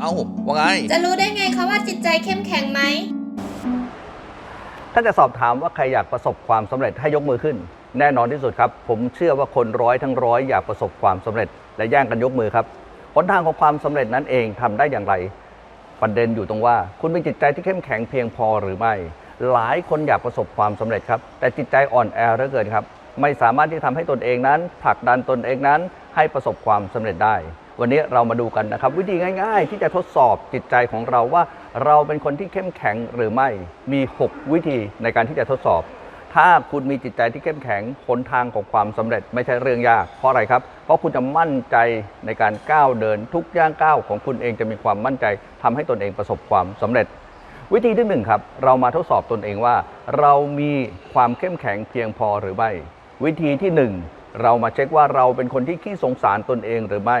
เอ้าว่าไง จะรู้ได้ไงคะว่าจิตใจเข้มแข็งไหม ถ้าจะสอบถามว่าใครอยากประสบความสำเร็จให้ยกมือขึ้น แน่นอนที่สุดครับ ผมเชื่อว่าคนร้อยทั้งร้อยอยากประสบความสำเร็จ และแย่งกันยกมือครับหนทางของความสำเร็จนั้นเองทำได้อย่างไร ประเด็นอยู่ตรงว่า คุณมีจิตใจที่เข้มแข็งเพียงพอหรือไม่ หลายคนอยากประสบความสำเร็จครับ แต่จิตใจอ่อนแอเหลือเกินครับ ไม่สามารถที่ทำให้ตนเองนั้นผลักดันตนเองนั้น ให้ประสบความสำเร็จได้ วันนี้เรามาดูกันนะครับ วิธีง่ายๆ ที่จะทดสอบจิตใจของเราว่า เราเป็นคนที่เข้มแข็งหรือไม่มี 6 วิธีในการที่จะทดสอบ ถ้าคุณมีจิตใจที่เข้มแข็งหนทางของความสำเร็จไม่ใช่เรื่องยาก เพราะอะไรครับ เพราะคุณจะมั่นใจในการก้าวเดิน ทุกย่างก้าวของคุณเองจะมีความมั่นใจทำให้ตนเองประสบความสำเร็จวิธีที่หนึ่งครับ เรามาทดสอบตนเองว่า เรามีความเข้มแข็งเพียงพอหรือไม่ วิธีที่หนึ่งเรามาเช็คว่าเราเป็นคนที่ขี้สงสารตนเองหรือไม่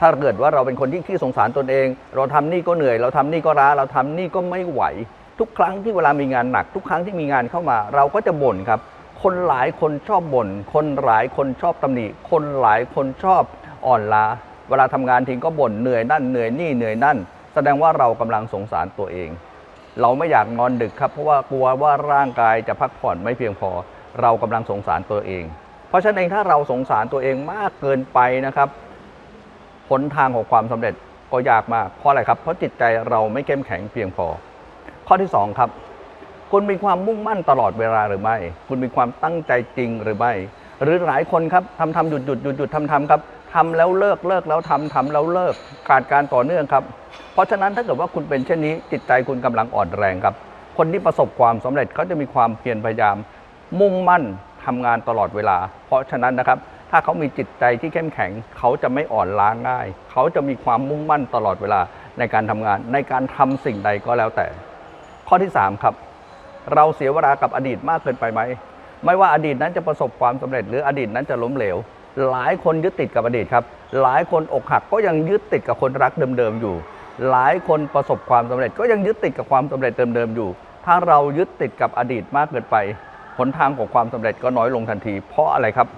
ถ้าเกิดว่าเราเป็นคนที่ขี้สงสารตนเอง เราทำนี่ก็เหนื่อย เราทำนี่ก็ล้า เราทำนี่ก็ไม่ไหว ทุกครั้งที่เวลามีงานหนัก ทุกครั้งที่มีงานเข้ามา เราก็จะบ่นครับ คนหลายคนชอบบ่น คนหลายคนชอบตำหนิ คนหลายคนชอบอ่อนล้า เวลาทำงานทิ้งก็บ่นเหนื่อยนั่นเหนื่อยนี่เหนื่อยนั่น แสดงว่าเรากำลังสงสารตัวเอง เราไม่อยากนอนดึกครับ เพราะว่ากลัวว่าร่างกายจะพักผ่อนไม่เพียงพอ เรากำลังสงสารตัวเอง เพราะฉะนั้นเองถ้าเราสงสารตัวเองมากเกินไปนะครับ หนทางของความสำเร็จก็ยากมากเพราะอะไรครับ เพราะจิตใจเราไม่เข้มแข็งเพียงพอ ข้อที่สองครับ คุณมีความมุ่งมั่นตลอดเวลาหรือไม่ คุณมีความตั้งใจจริงหรือไม่ หรือหลายคนครับทำทำหยุดหยุดหยุดหยุดทำทำครับทำแล้วเลิกเลิกแล้วทำทำแล้วเลิกขาดการต่อเนื่องครับ เพราะฉะนั้นถ้าเกิดว่าคุณเป็นเช่นนี้ จิตใจคุณกำลังอ่อนแรงครับ คนที่ประสบความสำเร็จเขาจะมีความเพียรพยายาม มุ่งมั่นทำงานตลอดเวลา เพราะฉะนั้นนะครับ ถ้าเขามีจิตใจที่เข้มแข็ง เขาจะไม่อ่อนล้าง่าย เขาจะมีความมุ่งมั่นตลอดเวลาในการทำงาน ในการทำสิ่งใดก็แล้วแต่ ข้อที่ 3 ครับ เราเสียเวลากับอดีตมากเกินไปไหม ไม่ว่าอดีตนั้นจะประสบความสำเร็จ หรืออดีตนั้นจะล้มเหลว หลายคนยึดติดกับอดีตครับ หลายคนอกหักก็ยังยึดติดกับคนรักเดิมๆอยู่ หลายคนประสบความสำเร็จ ก็ยังยึดติดกับความสำเร็จเดิมๆอยู่ ถ้าเรายึดติดกับอดีตมากเกินไปหนทางของความสำเร็จก็น้อยลงทันที เพราะอะไรครับ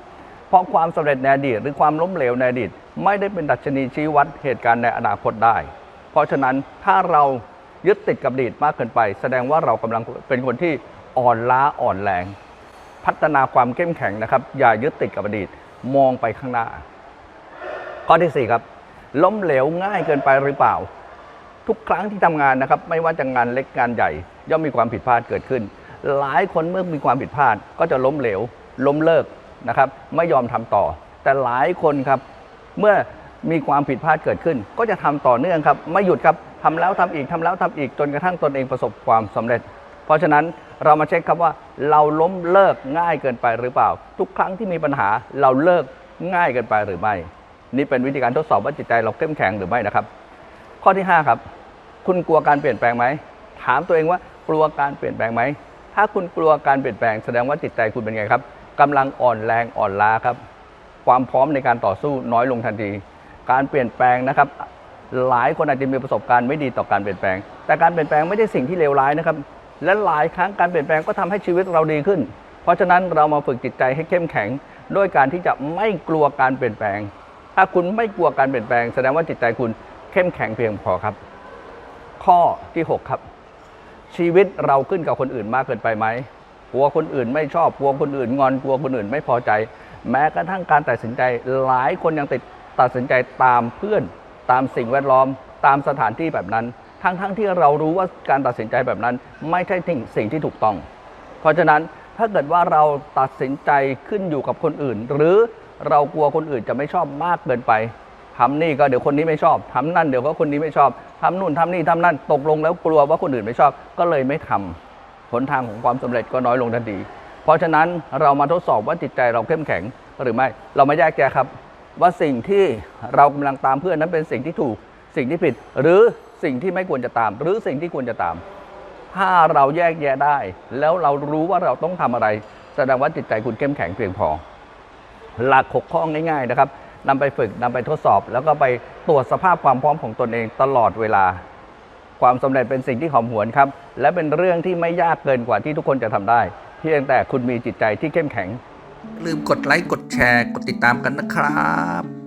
เพราะความสำเร็จในอดีตหรือความล้มเหลวในอดีตไม่ได้เป็นดัชนีชี้วัดเหตุการณ์ในอนาคตได้ เพราะฉะนั้นถ้าเรายึดติดกับอดีตมากเกินไป แสดงว่าเรากำลังเป็นคนที่อ่อนล้าอ่อนแรง พัฒนาความเข้มแข็งนะครับ อย่ายึดติดกับอดีตมองไปข้างหน้า ข้อที่4ครับล้มเหลวง่ายเกินไปหรือเปล่า ทุกครั้งที่ทำงานนะครับ ไม่ว่าจะงานเล็กงานใหญ่ ย่อมมีความผิดพลาดเกิดขึ้น หลายคนเมื่อมีความผิดพลาดก็จะล้มเหลว ล้มเลิก นะครับไม่ยอมทำต่อ แต่หลายคนครับเมื่อมีความผิดพลาดเกิดขึ้น ก็จะทำต่อเนื่องครับ ไม่หยุดครับทำแล้วทำอีกทำแล้วทำอีกจนกระทั่งตนเองประสบความสำเร็จ เพราะฉะนั้นเรามาเช็คครับว่าเราล้มเลิกง่ายเกินไปหรือเปล่า ทุกครั้งที่มีปัญหาเราเลิกง่ายเกินไปหรือไม่ นี่เป็นวิธีการทดสอบว่าจิตใจเราเข้มแข็งหรือไม่นะครับ ข้อที่ 5 ครับ คุณกลัวการเปลี่ยนแปลงไหมถามตัวเองว่ากลัวการเปลี่ยนแปลงไหมถ้าคุณกลัวการเปลี่ยนแปลงแสดงว่าจิตใจคุณเป็นไงครับ กำลังอ่อนแรงอ่อนล้าครับ ความพร้อมในการต่อสู้น้อยลงทันที การเปลี่ยนแปลงนะครับ หลายคนอาจจะมีประสบการณ์ไม่ดีต่อการเปลี่ยนแปลง แต่การเปลี่ยนแปลงไม่ใช่สิ่งที่เลวร้ายนะครับ และหลายครั้งการเปลี่ยนแปลงก็ทำให้ชีวิตเราดีขึ้น เพราะฉะนั้นเรามาฝึกจิตใจให้เข้มแข็งด้วยการที่จะไม่กลัวการเปลี่ยนแปลง ถ้าคุณไม่กลัวการเปลี่ยนแปลง แสดงว่าจิตใจคุณเข้มแข็งเพียงพอครับ ข้อที่ 6 ครับ ชีวิตเราขึ้นกับคนอื่นมากเกินไปไหม ลัวคนอื่นไม่ชอบกลัวคนอื่นงอนกลัวคนอื่นไม่พอใจ แม้กระทั่งการตัดสินใจหลายคนยังติดตัดสินใจตามเพื่อน ตามสิ่งแวดล้อม ตามสถานที่แบบนั้น ทั้งๆทที่เรารู้ว่าการตัดสินใจแบบนั้น ไม่ใช่สิ่งที่ถูกต้อง เพราะฉะนั้นถ้าเกิดว่าเราตัดสินใจขึ้นอยู่กับคนอื่น หรือเรากลัวคนอื่นจะไม่ชอบมากเกินไปทำนี่ก็เดี๋ยวคนนี้ไม่ชอบทำนั่นเดี๋ยวก็คนนี้ไม่ชอบทำนู่นทำนี่ทำนั่นตกลงแล้วกลัวว่าคนอื่นไม่ชอบก็เลยไม่ทำ หนทางของความสำเร็จก็น้อยลงทันทีเพราะฉะนั้นเรามาทดสอบว่าจิตใจเราเข้มแข็งหรือไม่ เรามาแยกแยะครับ ว่าสิ่งที่เรากำลังตามเพื่อนนั้นเป็นสิ่งที่ถูก สิ่งที่ผิด หรือสิ่งที่ไม่ควรจะตาม หรือสิ่งที่ควรจะตาม ถ้าเราแยกแยะได้ แล้วเรารู้ว่าเราต้องทำอะไร แสดงว่าจิตใจคุณเข้มแข็งเพียงพอ หลักหกข้อง่ายๆนะครับนำไปฝึกนำไปทดสอบ แล้วก็ไปตรวจสภาพความพร้อมของตนเองตลอดเวลา ความสำเร็จเป็นสิ่งที่หอมหวนครับ และเป็นเรื่องที่ไม่ยากเกินกว่าที่ทุกคนจะทำได้ เพียงแต่คุณมีจิตใจที่เข้มแข็ง ลืมกดไลค์กดแชร์ กดติดตามกันนะครับ